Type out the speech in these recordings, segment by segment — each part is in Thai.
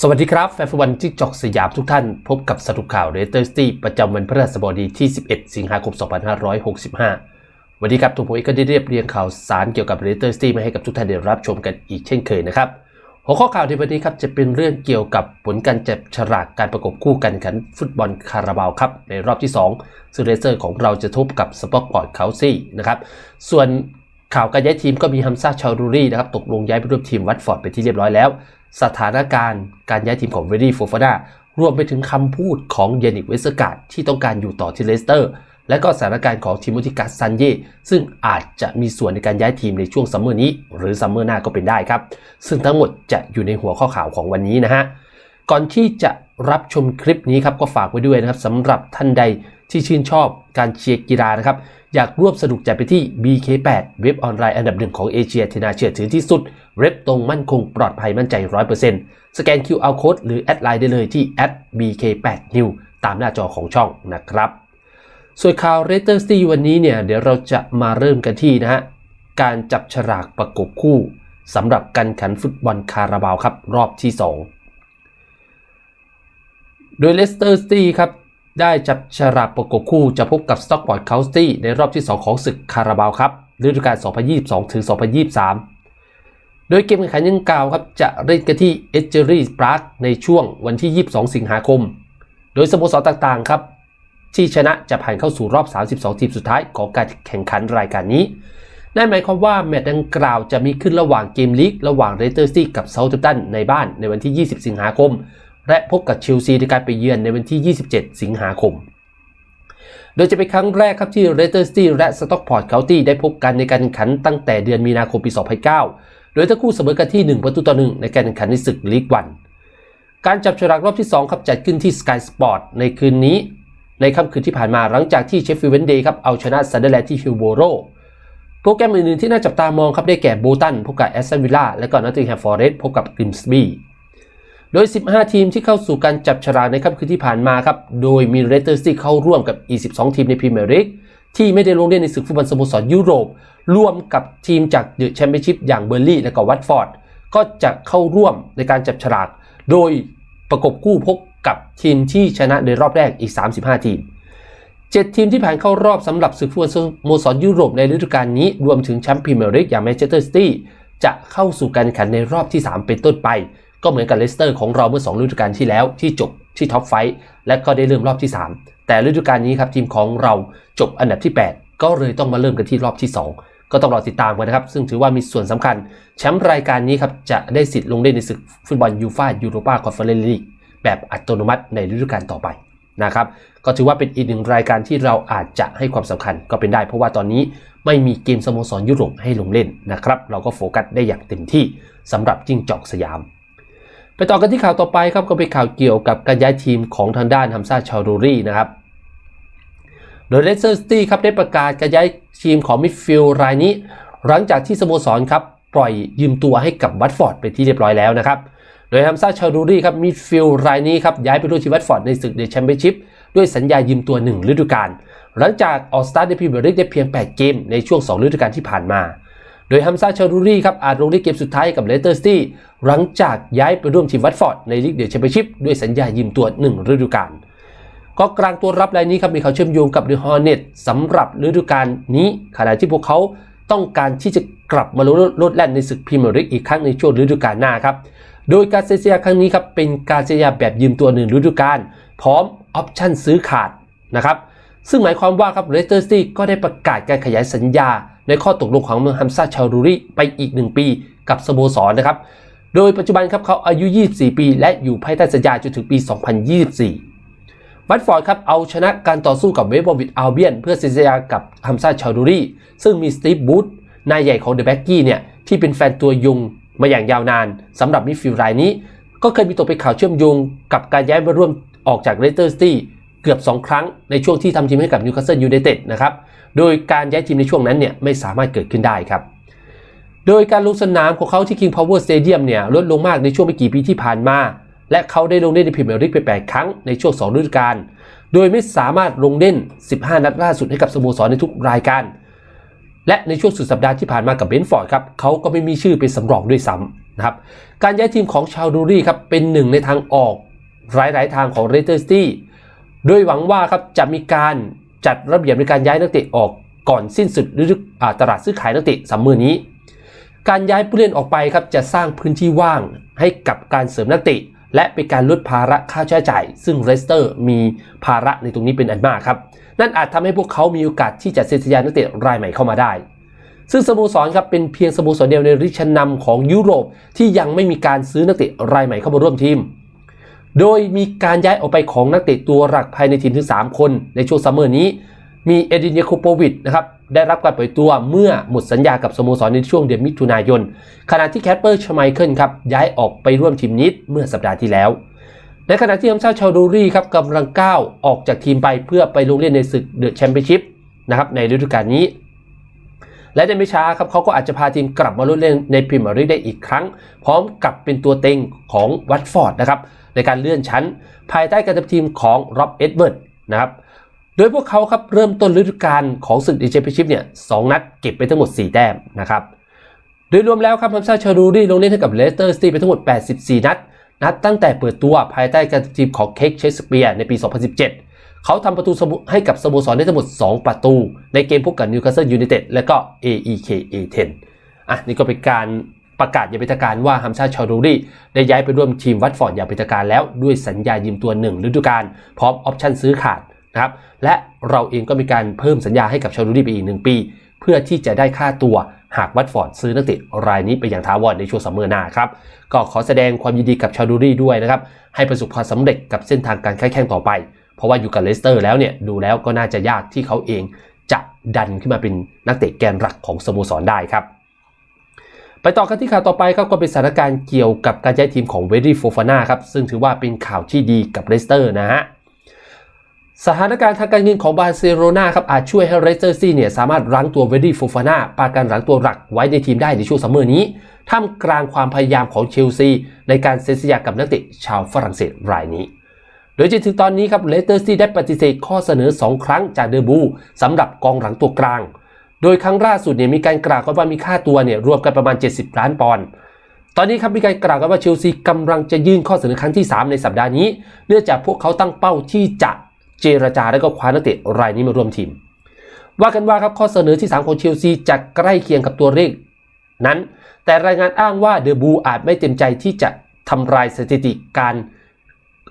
สวัสดีครับ แฟนฟุตบอลจิ๊กจอกสยามทุกท่านพบกับสรุปข่าวเรเตอร์สตีประจำวันพฤหัสบดีที่ 11 สิงหาคม 2565 วันนี้ครับตัวผมเองก็ได้เรียบเรียงข่าวสารเกี่ยวกับเรเตอร์สตีมาให้กับทุกท่านได้รับชมกันอีกเช่นเคยนะครับหัวข้อข่าวในวันนี้ครับจะเป็นเรื่องเกี่ยวกับผลการจับฉลากการประกบคู่กันขันฟุตบอลคาราบาวครับในรอบที่ 2ซึ่งเรเตอร์ของเราจะทบกับสปอร์ตพอร์ตเคาซี่นะครับส่วนข่าวการย้ายทีมก็มีฮัมซาชารูรี่นะครับตกลงย้ายไปร่วมทีมวัตฟอร์ดไปที่เรียบร้อยแล้ว สถานการณ์การย้ายทีมของเวรี่โฟฟานารวมไปถึงคำพูดของเยนิกเวสกาดที่ต้องการอยู่ต่อที่เลสเตอร์ และก็สถานการณ์ของทิโมธิกัสซันเย่ซึ่งอาจจะมีส่วนในการย้ายทีมในช่วงซัมเมอร์นี้ หรือซัมเมอร์หน้าก็เป็นได้ครับ ซึ่งทั้งหมดจะอยู่ในหัวข้อข่าวของวันนี้นะฮะก่อนที่จะรับชมคลิปนี้ครับก็ฝากไว้ด้วยนะครับสำหรับท่านใดที่ชื่นชอบการเชียร์กีฬานะครับ อยากร่วมสนุกจัดไปที่ BK8 เว็บออนไลน์อันดับหนึ่งของเอเชียที่น่าเชื่อถือที่สุด เว็บตรงมั่นคงปลอดภัยมั่นใจ 100%สแกน QR Code หรือแอดไลน์ได้เลยที่ @bk8new ตามหน้าจอของช่องนะครับ ส่วนข่าวเรเตอร์สตีวันนี้เนี่ยเดี๋ยวเราจะมาเริ่มกันที่นะฮะการจับฉลากประกบคู่สำหรับการขันฟุตบอลคาราบาวครับรอบที่ 2 โดยเลสเตอร์สตีครับได้จับฉลากประกบคู่จะพบกับสต็อกพอร์ตเคาสตี้ในรอบที่ 2 ของศึกคาราบาวครับฤดูกาล 2022ถึง2023 โดยเกมแข่งขันยังกล่าวครับจะเล่นกันที่เอเจอรี่ปาร์คในช่วงวันที่ 22 สิงหาคม โดยสโมสรต่างๆครับที่ชนะจะผ่านเข้าสู่รอบ 32 ทีมสุดท้ายของการแข่งขันรายการนี้ นั่นหมายความว่าแมตช์ดังกล่าวจะมีขึ้นระหว่างเกมลีกระหว่างเรเตอร์ซีกับเซาท์แฮมป์ตันในบ้านในวันที่ 20 สิงหาคม และพบกับเชลซีในการไปเยือนในวันที่ 27 สิงหาคม โดยจะเป็นครั้งแรกครับที่เรเตอร์ซีและสต็อกพอร์ตเคาน์ตี้ได้พบกันในการแข่งขันตั้งแต่เดือนมีนาคมปี 2009 โดยทั้งคู่เสมอกันที่ 1 ประตูต่อ1ในการแข่งขันในศึกลีกวัน การจับฉลากรอบที่ 2 ครับจัดขึ้นที่ Sky Sport ในคืนนี้ ในค่ำคืนที่ผ่านมาหลังจากที่เชฟฟิลด์เวนเดย์ครับเอาชนะซันเดอร์แลนด์ที่ฮิลโบโรโปรแกรมอื่นๆที่น่าจับตามองครับได้แก่โบตันพบกับแอสตันวิลล่าและก็นอตติงแฮมฟอร์เรสต์พบกับกริมสบีโดย 15 ทีมที่เข้าสู่การจับฉลากในค่ำคืนที่ผ่านมาครับ โดยมีเรเตอร์ซี่เข้าร่วมกับอีก12ทีมในพรีเมียร์ลีก ที่ไม่ได้ลงเล่นในศึกฟุตบอลสโมสรยุโรป ร่วมกับทีมจากเดอะแชมเปี้ยนชิพอย่างเบอร์ลี่และก็วัตฟอร์ด ก็จะเข้าร่วมในการจับฉลาก โดยประกบคู่พบกับทีมที่ชนะในรอบแรกอีก 35 ทีม 7 ทีมที่ผ่านเข้ารอบสำหรับศึกฟุตบอลสโมสรยุโรปในฤดูกาลนี้ รวมถึงแชมป์พรีเมียร์ลีกอย่างแมนเชสเตอร์ซิตี้จะเข้าสู่การแข่งขันในรอบที่ 3 เป็นต้นไป ก็เหมือนกับเลสเตอร์ของเราเมื่อ 2 ฤดูกาลที่แล้วที่จบที่ท็อปไฟท์และก็ได้เริ่มรอบที่ 3 แต่ฤดูกาลนี้ครับทีมของเราจบอันดับที่ 8 ก็เลยต้องมาเริ่มกันที่รอบที่ 2 ก็ต้องรอติดตามกันนะครับ ซึ่งถือว่ามีส่วนสำคัญแชมป์รายการนี้ครับจะได้สิทธิ์ลงเล่นในศึกฟุตบอลยูฟ่ายูโรปาคอนเฟอเรนซ์ลีกแบบอัตโนมัติในฤดูกาลต่อไปนะครับก็ถือว่าเป็นอีกหนึ่งรายการที่เราอาจจะให้ความสำคัญก็เป็นได้ เพราะว่าตอนนี้ไม่มีเกมสโมสรยุโรปให้ลงเล่นนะครับ เราก็โฟกัสได้อย่างเต็มที่สำหรับจิ้งจอกสยาม ไปต่อกันที่ข่าวต่อไปครับก็เป็นข่าวเกี่ยวกับการย้ายทีมของทางด้านฮัมซาชารูรี่นะครับโดยเลสเตอร์ซิตี้ครับได้ประกาศการย้ายทีมของมิดฟิลด์รายนี้ หลังจากที่สโมสรครับปล่อยยืมตัวให้กับวัตฟอร์ดไปที่เรียบร้อยแล้วนะครับโดยฮัมซาชารูรี่ครับมิดฟิลด์รายนี้ครับย้ายไปร่วมทีมวัตฟอร์ดในศึกเดอะแชมเปี้ยนชิพด้วยสัญญายืมตัว 1 ฤดูกาลหลังจากออกสตาร์ทในพรีเมียร์ลีกได้เพียง 8 เกมในช่วง 2 ฤดูกาลที่ผ่านมา ดยฮัมซาชารูรี่ครับอาจลงในเกมสุดท้ายกับเลสเตอร์ซิตี้หลังจากย้ายไปร่วมทีมวัตฟอร์ดในลีกเดอะแชมเปี้ยนชิพด้วยสัญญายืมตัว 1 ฤดูกาลก็กลางตัวรับรายนี้ครับมีเขาเชื่อมโยงกับเดอะฮอร์เน็ตสำหรับฤดูกาลนี้ขณะที่พวกเขาต้องการที่จะกลับมาลดแล่นในศึกพรีเมียร์ลีกอีกครั้งในช่วงฤดูกาลหน้าครับโดยการเซ็นสัญญาครั้งนี้ครับเป็นการเซ็นสัญญาแบบยืมตัวหนึ่งฤดูกาลพร้อมออปชั่นซื้อขาดนะครับซึ่งหมายความว่าครับเรสเตอร์ซิตี้ก็ได้ประกาศการขยายสัญญา ในข้อตกลงของเมืองฮัมซาชารูรีไปอีก 1 ปีกับสโมสรนะครับ โดยปัจจุบันครับเขาอายุ 24 ปี และอยู่ภายใต้สัญญาจนถึงปี 2024 วัตฟอร์ดครับเอาชนะการต่อสู้กับเวสต์บอวิดอัลเบียนเพื่อเซ็นสัญญากับฮัมซาชารูรีซึ่งมีสตีฟบูธนายใหญ่ของเดอะแบ็กกี้เนี่ยที่เป็นแฟนตัวยงมาอย่างยาวนานสำหรับมิฟิลรายนี้ ก็เคยมีตัวไปข่าวเชื่อมโยงกับการย้ายมาร่วมออกจากเรสเตอร์ซิตี้เกือบ 2 ครั้งในช่วงที่ทำทีมให้กับนิวคาสเซิลยูไนเต็ดนะครับ โดยการย้ายทีมในช่วงนั้นเนี่ยไม่สามารถเกิดขึ้นได้ครับ โดยการลงสนามของเขาที่ King Power Stadium เนี่ยลดลงมากในช่วงไม่กี่ปีที่ผ่านมา และเขาได้ลงเล่นในพรีเมียร์ลีกไป 8 ครั้งในช่วง 2 ฤดูกาล โดยไม่สามารถลงเล่น 15 นัดล่าสุดให้กับสโมสรในทุกรายการ และในช่วงสุดสัปดาห์ที่ผ่านมากับเบนฟอร์ดครับเขาก็ไม่มีชื่อเป็นสำรองด้วยซ้ำนะครับ การย้ายทีมของชาวดูรี่ครับเป็นหนึ่งในทางออกหลายๆทางของเรเตอร์ซิตี้โดยหวังว่าครับจะมีการ จัดระเบียบในการย้ายนักเตะออกก่อนสิ้นสุดฤดูอาตลาดซื้อขายนักเตะสัมมือนี้ การย้ายผู้เล่นออกไปครับจะสร้างพื้นที่ว่างให้กับการเสริมนักเตะ และเป็นการลดภาระค่าใช้จ่าย ซึ่งเรสเตอร์มีภาระในตรงนี้เป็นอันมากครับ นั่นอาจทำให้พวกเขามีโอกาสที่จะเซ็นสัญญานักเตะรายใหม่เข้ามาได้ ซึ่งสโมสรครับเป็นเพียงสโมสรเดียวในริชันนำของยุโรปที่ยังไม่มีการซื้อนักเตะรายใหม่เข้ามาร่วมทีม โดยมีการย้ายออกไปของนักเตะตัวหลักภายในทีมถึง 3 คนในช่วงซัมเมอร์นี้ มีเอดินเยโคโปวิชนะครับได้รับการปล่อยตัวเมื่อหมดสัญญากับสโมสรในช่วงเดือนมิถุนายน ขณะที่แคปเปอร์ชไมเคิลครับย้ายออกไปร่วมทีมนิดเมื่อสัปดาห์ที่แล้ว ในขณะที่ทีมชาชาวดูรี่ครับกำลังก้าวออกจากทีมไปเพื่อไปลงเล่นในศึกเดอะแชมเปี้ยนชิพนะครับในฤดูกาลนี้ และในไม่ช้าครับเขาก็อาจจะพาทีมกลับมาลุ้นเล่นในพรีเมียร์ลีกได้อีกครั้ง พร้อมกับเป็นตัวเต็งของวัตฟอร์ดนะครับ ในการเลื่อนชั้น ภายใต้การทำทีมของร็อบเอ็ดเวิร์ดนะครับโดยพวกเขาครับเริ่มต้นฤดูกาลของศึกดีเจพิชิพเนี่ยสองนัดเก็บไปทั้งหมด 4 แต้มนะครับโดยรวมแล้วครับทีมชาชาดูรี่ลงเล่นให้กับเลสเตอร์ซิตี้ไปทั้งหมด 84 นัดนัดตั้งแต่เปิดตัวภายใต้การทีมของเค้กเชสเปียร์ในปี 2017 เขาทำประตูให้กับสโมสรได้ทั้งหมด 2 ประตู ในเกมพบกับนิวคาสเซิลยูไนเต็ดและก็ AEK A10 อะนี่ก็เป็นการ ประกาศอย่างเป็นทางการว่าฮัมชาชาดูรี่ได้ย้ายไปร่วมทีมวัตฟอร์ดอย่างเป็นทางการแล้วด้วยสัญญายืมตัวหนึ่งฤดูกาลพร้อมออปชั่นซื้อขาดนะครับและเราเองก็มีการเพิ่มสัญญาให้กับชาดูรี่ไปอีกหนึ่งปี เพื่อที่จะได้ค่าตัวหากวัตฟอร์ดซื้อนักเตะรายนี้ไปอย่างท้าวรในช่วงซัมเมอร์หน้าครับก็ขอแสดงความยินดีกับชาดูรี่ด้วยนะครับให้ประสบความสำเร็จกับเส้นทางการค้าแข่งต่อไป เพราะว่าอยู่กับเลสเตอร์แล้วเนี่ยดูแล้วก็น่าจะยากที่เขาเองจะดันขึ้นมาเป็นนักเตะแกนหลักของสโมสรได้ครับ ไปต่อกันที่ข่าวต่อไปครับก็เป็นสถานการณ์เกี่ยวกับการย้ายทีมของเวดี้โฟฟาน่าครับซึ่งถือว่าเป็นข่าวที่ดีกับเลสเตอร์นะฮะสถานการณ์ทางการเงินของบาร์เซโลนาครับอาจช่วยให้เรสเตอร์ซีเนี่ยสามารถรั้งตัวเวดดี้โฟฟาน่าปาการรั้งตัวหลักไว้ในทีมได้ในช่วงซัมเมอร์นี้ ท่ามกลางความพยายามของเชลซี ในการเซ็นสัญญากับนักเตะชาวฝรั่งเศสรายนี้ โดยจนถึงตอนนี้ครับเลสเตอร์ซีได้ปฏิเสธข้อเสนอ 2 ครั้งจากเดอร์บูสำหรับกองหลังตัวกลาง โดยครั้งล่าสุดเนี่ยมีการกล่าวกันว่ามีค่าตัวเนี่ยรวมกันประมาณ 70 ล้านปอนด์ตอนนี้ครับมีการกล่าวกันว่าเชลซีกำลังจะยื่นข้อเสนอครั้งที่ 3 ในสัปดาห์นี้ เนื่องจากพวกเขาตั้งเป้าที่จะเจรจาและก็คว้านักเตะรายนี้มาร่วมทีม ว่ากันว่าครับข้อเสนอที่ 3 ของเชลซีจะใกล้เคียงกับตัวเลขนั้น แต่รายงานอ้างว่าเดอบูอาจไม่เต็มใจที่จะทำลายสถิติการ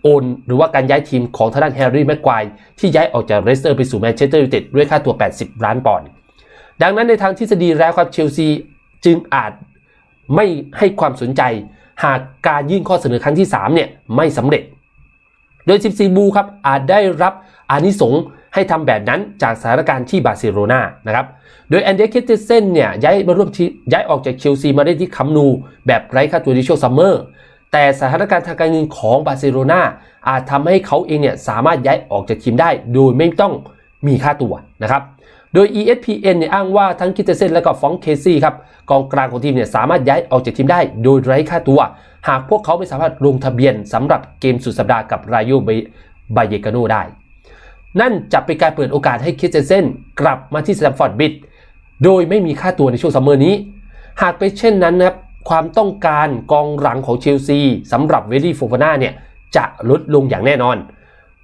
โอนหรือว่าการย้ายทีมของทางด้านแฮร์รี่แม็กควายที่ย้ายออกจากเรสเตอร์ไปสู่แมนเชสเตอร์ยูไนเต็ดด้วยค่าตัว 80 ล้านปอนด์ ดังนั้นในทางทฤษฎีแล้วครับเชลซีจึงอาจไม่ให้ความสนใจ หากการยื่นข้อเสนอครั้งที่3เนี่ยไม่สำเร็จ โดย 14 บูครับอาจได้รับอานิสงส์ให้ทำแบบนั้นจากสถานการณ์ที่บาร์เซโลนานะครับ โดยแอนเดรเคเตเซนเนี่ยย้ายมาร่วมย้ายออกจากเชลซีมาได้ที่คัมนูแบบไร้ค่าตัวในช่วงซัมเมอร์ แต่สถานการณ์ทางการเงินของบาร์เซโลนาอาจทำให้เขาเองเนี่ยสามารถย้ายออกจากทีมได้ โดยไม่ต้องมีค่าตัวนะครับ โดย ESPN เนี่ยอ้างว่าทั้งคิเตเซนและก็ฟองเคซี่ครับกองกลางของทีมเนี่ยสามารถย้ายออกจากทีมได้ โดยไร้ค่าตัว หากพวกเขาไม่สามารถลงทะเบียนสำหรับเกมสุดสัปดาห์กับรายโยบายเยกาโนได้ นั่นจะเป็นการเปิดโอกาสให้คิเตเซนกลับมาที่สแตมฟอร์ดบิดโดยไม่มีค่าตัวในช่วงซัมเมอร์นี้ หากเป็นเช่นนั้นนะครับความต้องการกองหลังของเชลซีสำหรับเวลี่โฟฟาน่าเนี่ยจะลดลงอย่างแน่นอน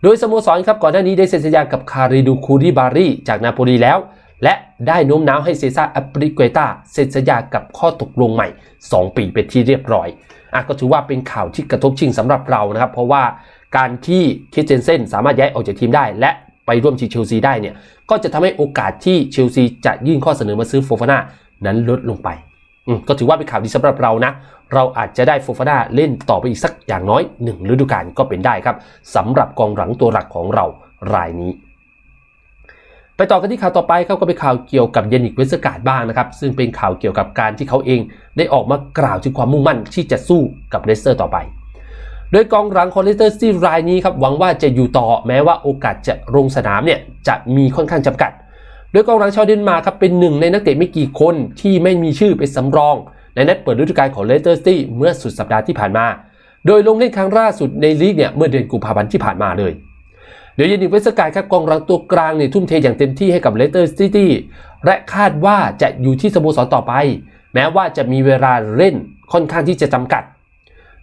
โดยสโมสรครับก่อนหน้านี้ได้เซ็นสัญญากับคาริดูคูริบารีจากนาโปลีแล้ว และได้โน้มน้าวให้เซซ่าอัปริเกตาเซ็นสัญญากับข้อตกลงใหม่ 2 ปีเป็นที่เรียบร้อยอะก็ถือว่าเป็นข่าวที่กระทบชิงสำหรับเรานะครับ เพราะว่าการที่คิดเจนเซนสามารถย้ายออกจากทีมได้ และไปร่วมทีมเชลซีได้เนี่ยก็จะทำให้โอกาสที่เชลซีจะยื่นข้อเสนอมาซื้อโฟฟาน่านั้นลดลงไป ก็ถือว่าเป็นข่าวดีสำหรับเรานะ เราอาจจะได้โฟฟาน่าเล่นต่อไปอีกสักอย่างน้อยหนึ่งฤดูกาลก็เป็นได้ครับสำหรับกองหลังตัวหลักของเรารายนี้ ไปต่อกันที่ข่าวต่อไปครับก็เป็นข่าวเกี่ยวกับเยนิกเวสการ์ดบ้างนะครับ ซึ่งเป็นข่าวเกี่ยวกับการที่เขาเองได้ออกมากล่าวถึงความมุ่งมั่นที่จะสู้กับเลสเตอร์ต่อไปโดยกองหลังของเลสเตอร์ซีรายนี้ครับหวังว่าจะอยู่ต่อแม้ว่าโอกาสจะลงสนามเนี่ยจะมีค่อนข้างจำกัด โดยกองหลังชาวเดนมาร์กครับเป็นหนึ่งในนักเตะไม่กี่คนที่ไม่มีชื่อเป็นสำรอง ในนัดเปิดฤดูกาลของเลสเตอร์ซิตี้เมื่อสุดสัปดาห์ที่ผ่านมา โดยลงเล่นครั้งล่าสุดในลีกเนี่ยเมื่อเดือนกุมภาพันธ์ที่ผ่านมาเลยโดยเยนิกเวสการ์ครับกองหลังตัวกลางเนี่ยทุ่มเทอย่างเต็มที่ให้กับเลสเตอร์ซิตี้และคาดว่าจะอยู่ที่สโมสรต่อไป แม้ว่าจะมีเวลาเล่นค่อนข้างที่จะจำกัด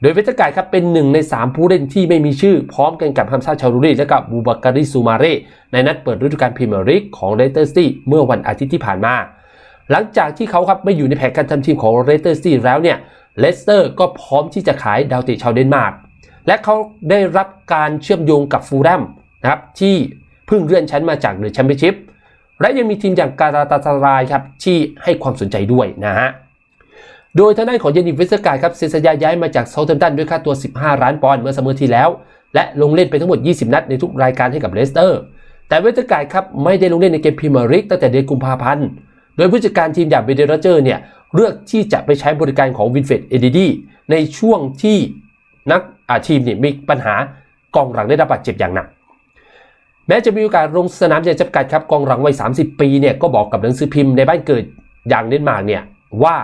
โดยเวสต์การ์ดครับเป็นหนึ่งใน 3 ผู้เล่นที่ไม่มีชื่อพร้อมกันกับฮัมซาชารูรีและกับบูบาการิซูมาเรในนัดเปิดฤดูกาลพรีเมียร์ลีกของเลสเตอร์ซิตี้เมื่อวันอาทิตย์ที่ผ่านมา หลังจากที่เขาครับไม่อยู่ในแผนการทำทีมของเลสเตอร์ซิตี้แล้วเนี่ยเลสเตอร์ก็พร้อมที่จะขายดาวเตะชาวเดนมาร์กและเขาได้รับการเชื่อมโยงกับฟูลแลมนะครับที่เพิ่งเลื่อนชั้นมาจากเดอะแชมเปี้ยนชิพและยังมีทีมอย่างการาตาซารายครับที่ให้ความสนใจด้วยนะฮะ โดยทางด้านของเยนิฟเวสการ์ครับเซ็นสัญญาย้ายมาจากเซาเท์แฮมป์ตันด้วยค่าตัว 15 ล้านปอนด์เมื่อซัมเมอร์ที่แล้ว และลงเล่นไปทั้งหมด 20 นัดในทุกรายการให้กับเลสเตอร์ แต่เวสการ์ครับไม่ได้ลงเล่นในเกมพรีเมียร์ลีกตั้งแต่เดือนกุมภาพันธ์ โดยผู้จัดการทีมอย่างเบเดร์เจอร์เนี่ยเลือกที่จะไปใช้บริการของวินเฟดเอดีดีในช่วงที่นักอาทีมเนี่ยมีปัญหากองหลังได้รับบาดเจ็บอย่างหนักแม้จะมีโอกาสลงสนามอย่างจำกัดครับกองหลังวัย 30 ปีเนี่ยก็บอกกับหนังสือพิมพ์ในบ้านเกิดอย่างเดนมาร์กเนี่ยว่า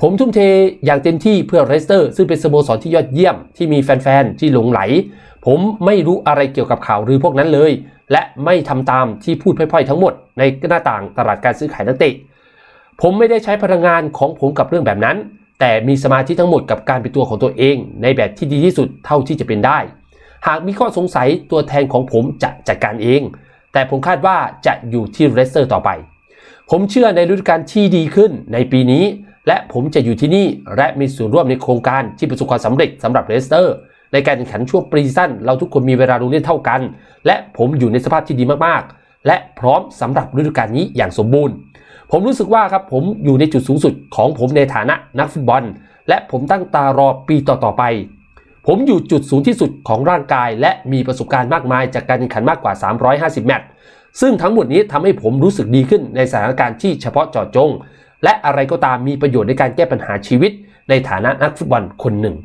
ผมทุ่มเทอย่างเต็มที่เพื่อเรสเตอร์ซึ่งเป็นสโมสรที่ยอดเยี่ยมที่มีแฟนๆ ที่หลงไหล ผมไม่รู้อะไรเกี่ยวกับข่าวหรือพวกนั้นเลย และไม่ทำตามที่พูดพร่อยๆทั้งหมดในหน้าต่างตลาดการซื้อขายนักเตะผมไม่ได้ใช้พลังงานของผมกับเรื่องแบบนั้น แต่มีสมาธิทั้งหมดกับการเป็นตัวของตัวเอง ในแบบที่ดีที่สุดเท่าที่จะเป็นได้ หากมีข้อสงสัยตัวแทนของผมจะจัดการเอง แต่ผมคาดว่าจะอยู่ที่เรสเตอร์ต่อไป ผมเชื่อในฤดูกาลที่ดีขึ้นในปีนี้ และผมจะอยู่ที่นี่และมีส่วนร่วมในโครงการที่ประสบความสำเร็จสำหรับเลสเตอร์ ในการแข่งขันช่วงปรีซั่นเราทุกคนมีเวลาลงเล่นเท่ากัน และผมอยู่ในสภาพที่ดีมากๆ และพร้อมสำหรับฤดูกาลนี้อย่างสมบูรณ์ ผมรู้สึกว่าครับผมอยู่ในจุดสูงสุดของผมในฐานะนักฟุตบอล และผมตั้งตารอปีต่อๆไป ผมอยู่จุดสูงที่สุดของร่างกาย และมีประสบการณ์มากมายจากการแข่งขันมากกว่า 350 แมตช์ซึ่งทั้งหมดนี้ทำให้ผมรู้สึกดีขึ้นในสถานการณ์ที่เฉพาะเจาะจง และอะไรก็ตามมีประโยชน์ในการแก้ปัญหาชีวิต ในฐานะนักฟุตบอลคนหนึ่ง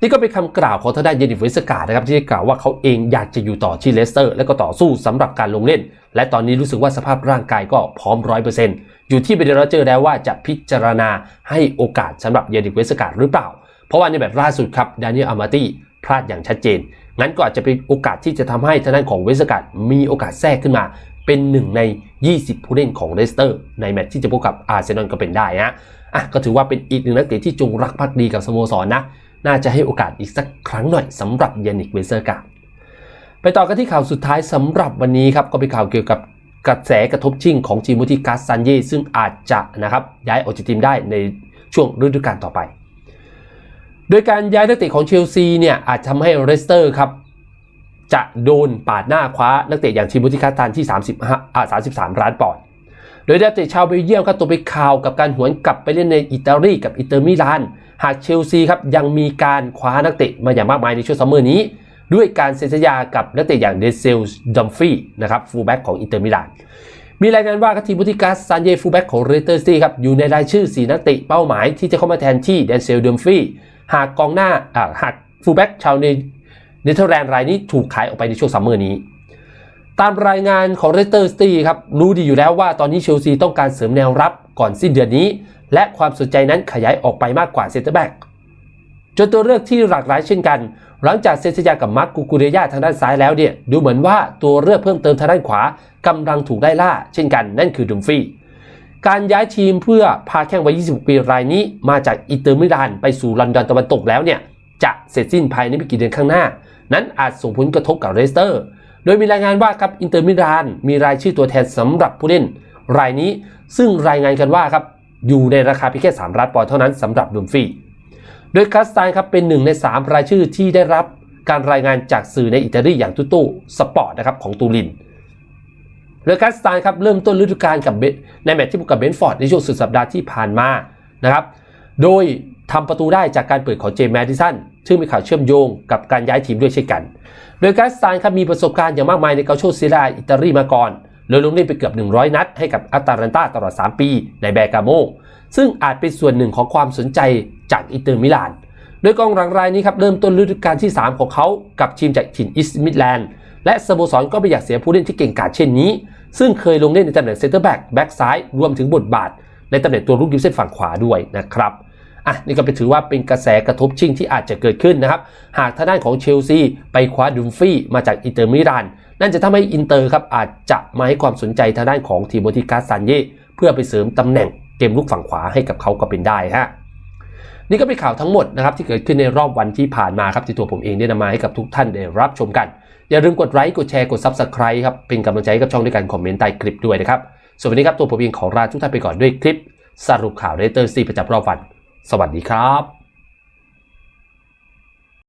นี่ก็เป็นคำกล่าวของทางด้านเยนิฟเวสการ์นะครับที่ได้กล่าวว่าเขาเองอยากจะอยู่ต่อที่เลสเตอร์ และก็ต่อสู้สำหรับการลงเล่น และตอนนี้รู้สึกว่าสภาพร่างกายก็พร้อมร้อยเปอร์เซ็นต์อยู่ที่เบเดร์เจอร์แล้วว่าจะพิจารณาให้โอกาสสำหรับเยนิฟเวสการ์หรือเปล่า เพราะว่าในแบบล่าสุดครับดานิเอลอามาตี้พลาดอย่างชัดเจนงั้นก็อาจจะเป็นโอกาสที่จะทำให้ทางด้านของเวสการ์มีโอกาสแทรกขึ้นมา เป็นหนึ่งใน 20 ผู้เล่นของเลสเตอร์ ในแมตช์ที่จะพบกับอาร์เซนอลก็เป็นได้นะอะก็ถือว่าเป็นอีกหนึ่งนักเตะที่จงรักภักดีกับสโมสรนะ น่าจะให้โอกาสอีกสักครั้งหน่อยสำหรับยานิกเวเซอร์การ์ไปต่อกันที่ข่าวสุดท้ายสำหรับวันนี้ครับก็เป็นข่าวเกี่ยวกับกระแสกระทบชิงของทีมูติกาซันเย่ซึ่งอาจจะนะครับย้ายออกจากทีมได้ในช่วงฤดูกาลต่อไป โดยการย้ายนักเตะของเชลซีเนี่ยอาจทำให้เรสเตอร์ครับ จะโดนปาดหน้าคว้านักเตะอย่างทีมมูติกาตันที่ 35อ่า33 ล้านปอนด์ โดยนักเตะชาวเบลเยียมครับตัวไปข่าวกับการหวนกลับไปเล่นในอิตาลีกับอินเตอร์มิลาน หากเชลซีครับยังมีการคว้านักเตะมาอย่างมากมายในช่วงซัมเมอร์นี้ ด้วยการเซ็นสัญญากับนักเตะอย่างเดเซลดัมฟี่นะครับฟูลแบ็กของอินเตอร์มิลาน มีรายงานว่าทีมบุติกัสซานเยฟูลแบ็กของเรเตอร์ซีครับอยู่ในรายชื่อ4นักเตะเป้าหมายที่จะเข้ามาแทนที่เดนเซลดัมฟี่หากกองหน้าอ่าหากฟูลแบ็กชาวเน เนเธอร์แลนด์รายนี้ถูกขายออกไปในช่วงซัมเมอร์นี้ ตามรายงานของเรเตอร์สตีครับรู้ดีอยู่แล้วว่าตอนนี้เชลซีต้องการเสริมแนวรับก่อนสิ้นเดือนนี้ และความสนใจนั้นขยายออกไปมากกว่าเซนเตอร์แบ็กจนตัวเลือกที่หลากหลายเช่นกัน หลังจากเซ็นสัญญากับมาร์กกูกูเรยาทางด้านซ้ายแล้วเนี่ยดูเหมือนว่าตัวเลือกเพิ่มเติมทางด้านขวากำลังถูกไล่ล่า เช่นกันนั่นคือดุมฟี่การย้ายทีมเพื่อพาแข้งวัย26ปีรายนี้มาจากอินเตอร์มิลานไปสู่ลอนดอนตะวันตกแล้วเนี่ยจะเสร็จสิ้นภายในไม่กี่เดือนข้างหน้า นั้นอาจส่งผลกระทบกับเรสเตอร์ โดยมีรายงานว่าครับอินเตอร์มิลานมีรายชื่อตัวแทนสำหรับผู้เล่น รายนี้ซึ่งรายงานกันว่าครับอยู่ในราคาเพียงแค่3ล้านปอนด์เท่านั้นสำหรับดุมฟี่โดยคาสไตน์ครับเป็นหนึ่งใน 3 รายชื่อที่ได้รับการรายงานจากสื่อในอิตาลีอย่างตุตุสปอร์ตนะครับของตูรินโดยคาสไตน์ครับเริ่มต้นฤดูกาลกับเบในแมตช์ที่พบกับเบนฟอร์ดในช่วงสุดสัปดาห์ที่ผ่านมานะครับโดยทำประตูได้จากการเปิดของเจมส์แมดิสัน ซึ่งมีข่าวเชื่อมโยงกับการย้ายทีมด้วยเช่นกัน โดยการสไตน์ครับมีประสบการณ์อย่างมากมายในเกาโชซีราอิตาลีมาก่อนเลยลงเล่นไปเกือบ 100 นัดให้กับอัตตาลันตาตลอด 3 ปีในแบกาโม ซึ่งอาจเป็นส่วนหนึ่งของความสนใจจากอินเตอร์มิลาน โดยกองหลังรายนี้ครับเริ่มต้นฤดูกาลที่ 3 ของเขากับทีมจากถิ่นอิสมิดแลนด์และสโมสรก็ไม่อยากเสียผู้เล่นที่เก่งกาจเช่นนี้ ซึ่งเคยลงเล่นในตำแหน่งเซนเตอร์แบ็กแบ็กซ้ายรวมถึงบทบาท ในตำแหน่งตัวรุกยิงเส้นฝั่งขวาด้วยนะครับ อะนี่ก็เป็นถือว่าเป็นกระแสกระทบชิงที่อาจจะเกิดขึ้นนะครับ หากทางด้านของเชลซีไปคว้าดุมฟี่มาจากอินเตอร์มิลานนั่นจะทำให้อินเตอร์ครับอาจจะมาให้ความสนใจทางด้านของทีโมติกาซันเย่เพื่อไปเสริมตำแหน่งเกมลุกฝั่งขวาให้กับเขาก็เป็นได้ฮะนี่ก็เป็นข่าวทั้งหมดนะครับที่เกิดขึ้นในรอบวันที่ผ่านมาครับที่ตัวผมเองได้นำมาให้กับทุกท่านได้รับชมกัน อย่าลืมกดไลค์กดแชร์กด Subscribe ครับเป็นกำลังใจให้กับช่องด้วยการคอมเมนต์ใต้คลิปด้วยนะครับส่วนวันนี้ครับตัวผมเองขอลาทุกท่านไปก่อนด้วยคลิป สรุปข่าวเรเตอร์ซีประจำรอบวัน สวัสดีครับ